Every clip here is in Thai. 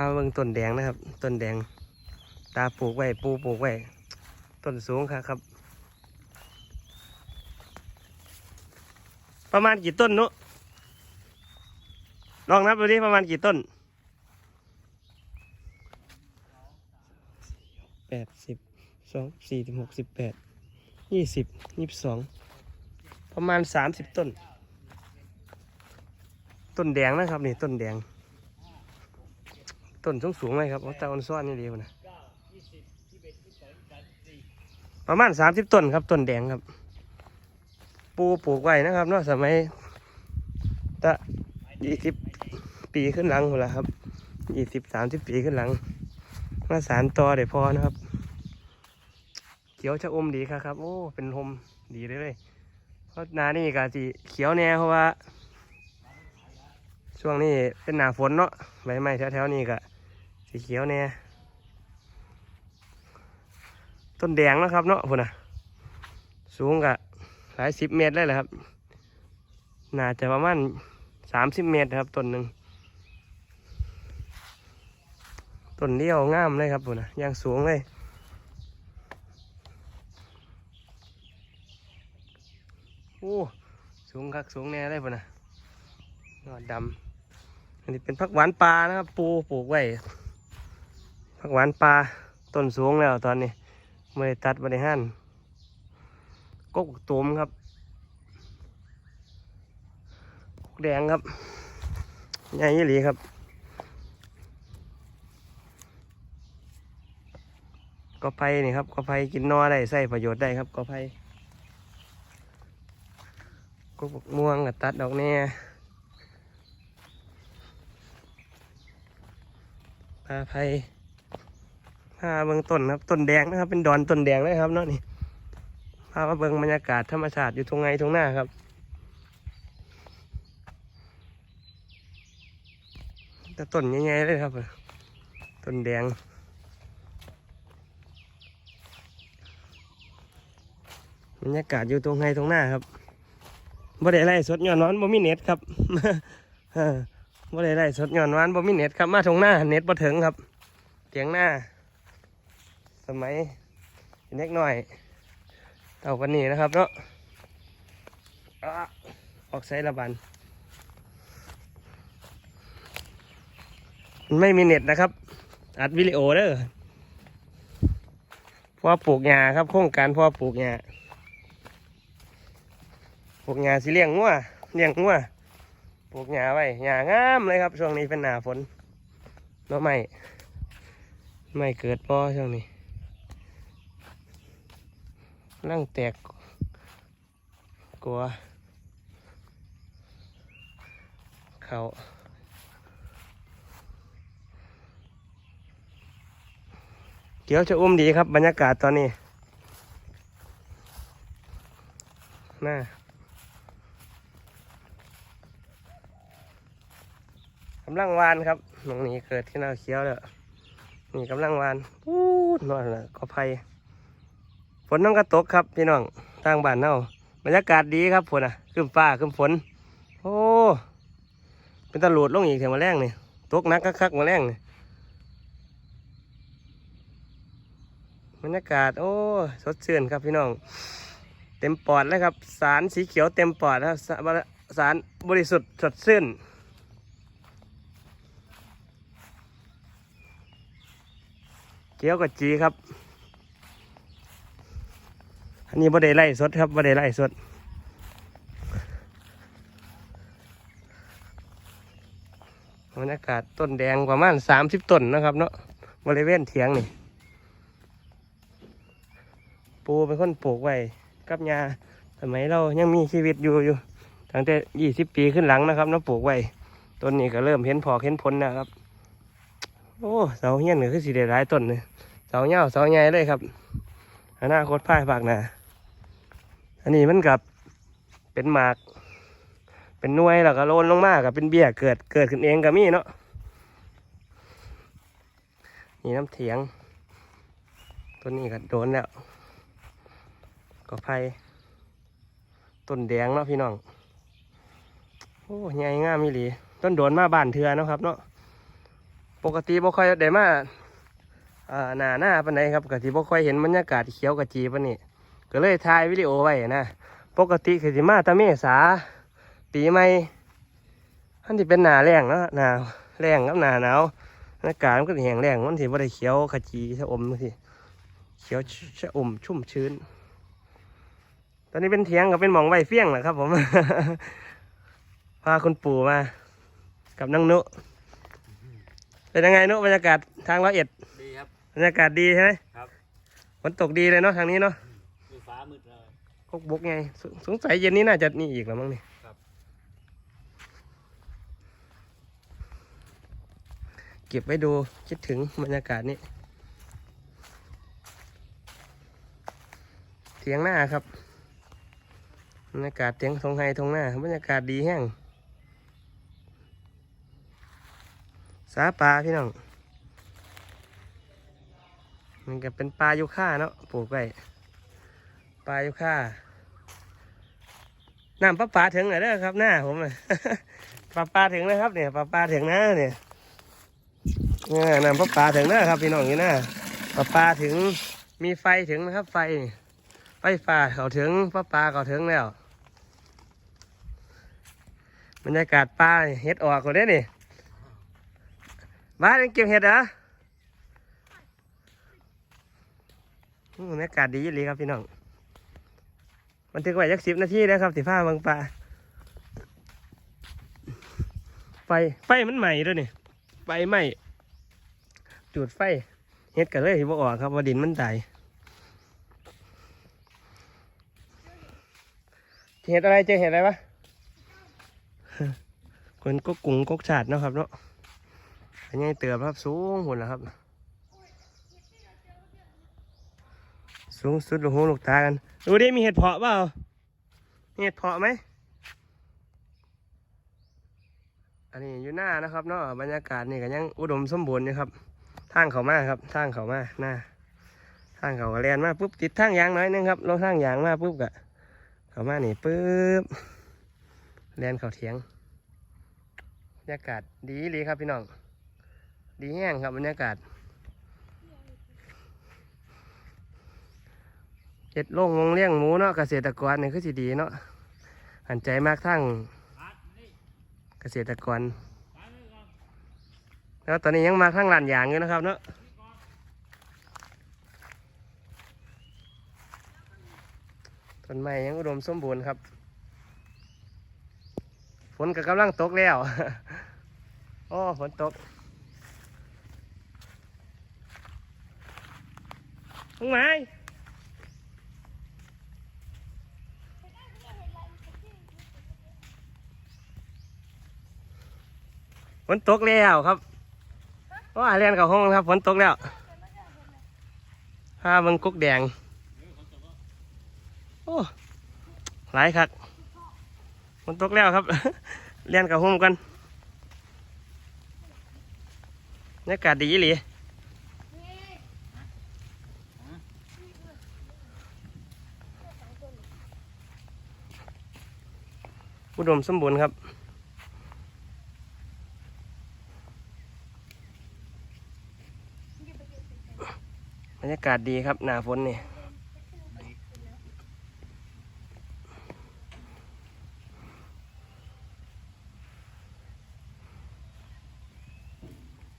าเบิ่งต้นแดงนะครับ ต้นแดง ตาปลูกไว้ปูปลูกไว้ ต้นสูงครับครับ ประมาณกี่ต้นนุลองนับดูดิประมาณกี่ต้นแปดสิบสองสี่สิบหกสิบแปดยี่สิบยี่สิบสองประมาณสามสิบต้น ต้นแดงนะครับนี่ต้นแดง ต้นสูงสูงๆเลยครับว่าตาออนซ้อนนี่ดีกว่านะประมาณสามสิบต้นครับต้นแดงครับ ปูปลูกไว้นะครับนอกสมัยตะยี่สิบปีขึ้นหลังหมดแล้วครับยี่สิบสามสิบปีขึ้นหลังมาสารต่อเดี๋ยวพอนะครับ เขียวชะอมดีครับครับ โอ้ เป็นลมดีเลยเลยเพราะหนานี่กะจีเขียวแน่เพราะว่า ช่วงนี้เป็นหนาฝนเนาะใบไม้แถวๆนี้กะ สีเขียวแน่ต้นแดงนะครับเนาะพุ่นน่ะสูงกะหลายสิบเมตรเลยแหละครับ น่าจะประมาณสามสิบเมตรครับต้นหนึ่งต้นเดียวงามเลยครับพุ่นน่ะยางสูงเลยโอ้สูงคักสูงแน่เลยพุ่นน่ะยอดดำอันนี้เป็นผักหวานปลานะครับ ปูปลูกไว้ ผักหวานปลาต้นสูงแล้วตอนนี้ไม่ได้ตัดไม่ได้หั่นกกตูมครับกกแดงครับใหญ่ยี่หลีครับก็ไผ่นี่ครับก็ไผ่กินนอได้ใส่ประโยชน์ได้ครับก็ไผ่กกบกม่วงกับตัดดอกแน่ปลาไผ่ ผ้าเบื้องต้นครับต้นแดงนะครับ เป็นดอนต้นแดงเลยครับเนาะนี่พามาเบิ่งบรรยากาศธรรมชาติอยู่ตรงไงตรงหน้าครับแต่ต้นใหญ่ๆเลยครับต้นแดงบรรยากาศอยู่ตรงไงตรงหน้าครับบ่ได้ไล่สดย้อนนอนบ่มีเน็ตครับบ่ได้ไล่สดย้อนนอนบ่มีเน็ตครับมาตรงหน้า เน็ตบ่ถึงครับเถียงหน้า สมัยเล็กหน่อยเอากันนี้นะครับเนาะออกไซระบันมัน ไม่มีเน็ตนะครับ อัดวิดีโอเด้อพ่อปลูกหญ้าครับ โครงการพ่อปลูกหญ้าปลูกหญ้าสิเลี้ยงงัวเลี้ยงงัวปลูกหญ้าไว้หญ้างามเลยครับ ช่วงนี้เป็นหน้าฝนเนาะไม่ไม่เกิดป้อช่วงนี้ นั่งแตกกลัวเขาเกี่ยวจะอุ้มดีครับ บรรยากาศตอนนี้น่ากำลังวานครับตรงนี้เกิดที่นาเขียวแล้วนี่กำลังวานพูดนอนละก็ไผ่ ฝนน้องกระตกครับพี่น้องทางบ้านเน่าบรรยากาศดีครับฝนอะขึ้นฟ้าขึ้นฝน โอ้ เป็นตะโหลดลงอีกแถวมาแรงนี่ตกนักคักๆมาแรงนี่บรรยากาศโอ้สดชื่นครับพี่น้อง เต็มปอดเลยครับ สารสีเขียวเต็มปอดครับสารบริสุทธิ์สดชื่นเกี๊ยวกับจีครับ อันนี้บ่ได้ไล่สดครับบ่ได้ไล่สดบรรยากาศต้นแดงประมาณสามสิบต้นนะครับเนาะบริเวณเถียงนี่ ปูเป็นคนปลูกไว้กับยาสมัยเรายังมีชีวิตอยู่อยู่ตั้งแต่ยี่สิบปีขึ้นหลังนะครับเนาะปลูกไว้ต้นนี้ก็เริ่มเห็นพอเห็นผลนะครับ โอ้เสาเฮี้ยนก็คือสีแดงหลายต้นเลยเสาเงาเสาใหญ่เลยครับอนาคตพ่ายฝากนา อันนี้มันกับเป็นหมาก เป็นน่วยแล้วก็โลนลงมากกับเป็นเบี้ยเกิดเกิดขึ้นเองก็มีเนาะนี่น้ำเถียง ต้นนี้ก็โดนแล้วก็ไผ่ต้นแดงเนาะพี่น้องโอ้ใหญ่งามมีหลี ต้นโดนมาบานเทือนะครับ เนาะปกติบ่ค่อยได้มาอ่าหน้าหน้าปานใดครับก็สิบ่ค่อยเห็นบรรยากาศเขียวกระจีปานนี้ ก็เลยถ่ายวิดีโอไว้นะปกติคือสิมาแตะเมษาปีใหม่อันที่เป็นหน้าแรงเนาะหน้าแรงกับหน้าหนาวบรรยากาศมันก็สิแห้งแรงมันสิบ่ได้เขียวขจีชะอมสิเขียวชะอมชุ่มชื้น ตอนนี้เป็นเถียงกับเป็นหมองไวเฟี้ยงแหละครับผม พาคุณปู่มา กับน้องนุเป็นยังไงนุบรรยากาศทางร้อยเอ็ดดีครับบรรยากาศดีใช่ไหมครับฝนตกดีเลยเนาะทางนี้เนาะดูฟ้า มืดเลยกกบกไงสสงสัยเย็นนี้น่าจะนี่อีกแล้วมั้งนี่ครับเก็บไว้ดูคิดถึงบรรยากาศนี้เถียงหน้าครับบรรยากาศเถียงทงไฮทงหน้าบรรยากาศดีแห้งสาปลาพี่น้องมันก็เป็นปลายูค่าเนาะปลูกไว้ ปลายูค่าน้ำปลาปลาถึงไหนเด้อครับหน้าผมปลาปลาถึงนะครับเนี่ยปลาปลาถึงนะเนี่ยน้ำปลาปลาถึงนะครับพี่น้องนี่นะปลาปลาถึงมีไฟถึงนะครับ ไฟไฟฟ้าเขาถึงปลาปลาเขาถึงแล้วบรรยากาศปลาเห็ดออกหมดเลยนี่บ้านเก็บเห็ดเหรอบรรยากาศดีอีหลีครับพี่น้อง มันถึงไว้ยักสิบนาทีแล้วครับสิผ้าบางปลาไฟไฟมันใหม่ด้วยนี่ไฟไหม้จุดไฟเฮ็ดกันเลยที่บ่ออกครับว่าดินมันตายเห็ดอะไรเจอเห็ดอะไรวะคนก็กุ้งกกฉาดนะครับเนาะอันนี้เตือบครับสูงหุ่นแล้วครับ สูงสุดลูกหูลูกตากัน ดูดิมีเห็ดเพาะเปล่ามีเห็ดเพาะไหม อันนี้อยู่หน้านะครับเนาะบรรยากาศนี่ก็ยังอุดมสมบูรณ์อยู่ครับ ทางเขามาครับ ทางเขามาหน้า ทางเขาก็แลนมาปุ๊บติดทางยางหน้อยนึงครับลงทางยางมาปุ๊บกะเขามานี่ปุ๊บแลนเขาเถียงบรรยากาศดีเลยครับพี่น้อง ดีแห้งครับบรรยากาศ เจ็ดโล่งวงเลี้ยงหมูเนาะเกษตรกรนี่คือสิดีเนาะหันใจมากทั้งเกษตรกร แล้วตอนนี้ยังมาข้างลานยางอยู่นะครับเนาะต้นไม้ยังอุดมสมบูรณ์ครับ ฝนก็กำลังตกแล้วโอ้ฝนตกลุงไม้ ฝนตกแล้วครับว่าเรียนกับห้องครับฝนตกแล้วพาเบังกุกแดง โอ้หลายครับฝนตกแล้วครับเรียนกับห้องกันบรรยากาศดีอีหลีอุดมสมบูรณ์ครับ บรรยากาศดีครับหนาฝนนี่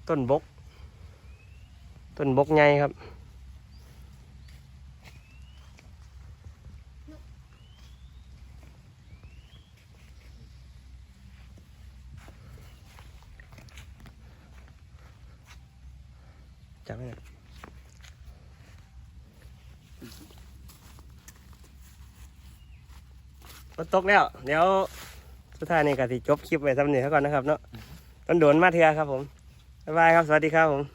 ต้นบก ต้นบกใหญ่ครับ จับไว้หน่อย ฝนตกแล้ว เดี๋ยวสุดท้ายนี่ก็สิจบคลิปไว้สำเนียงก่อนนะครับเนาะต้นโดนมาเถื่อครับผม บ๊ายบายครับ สวัสดีครับผม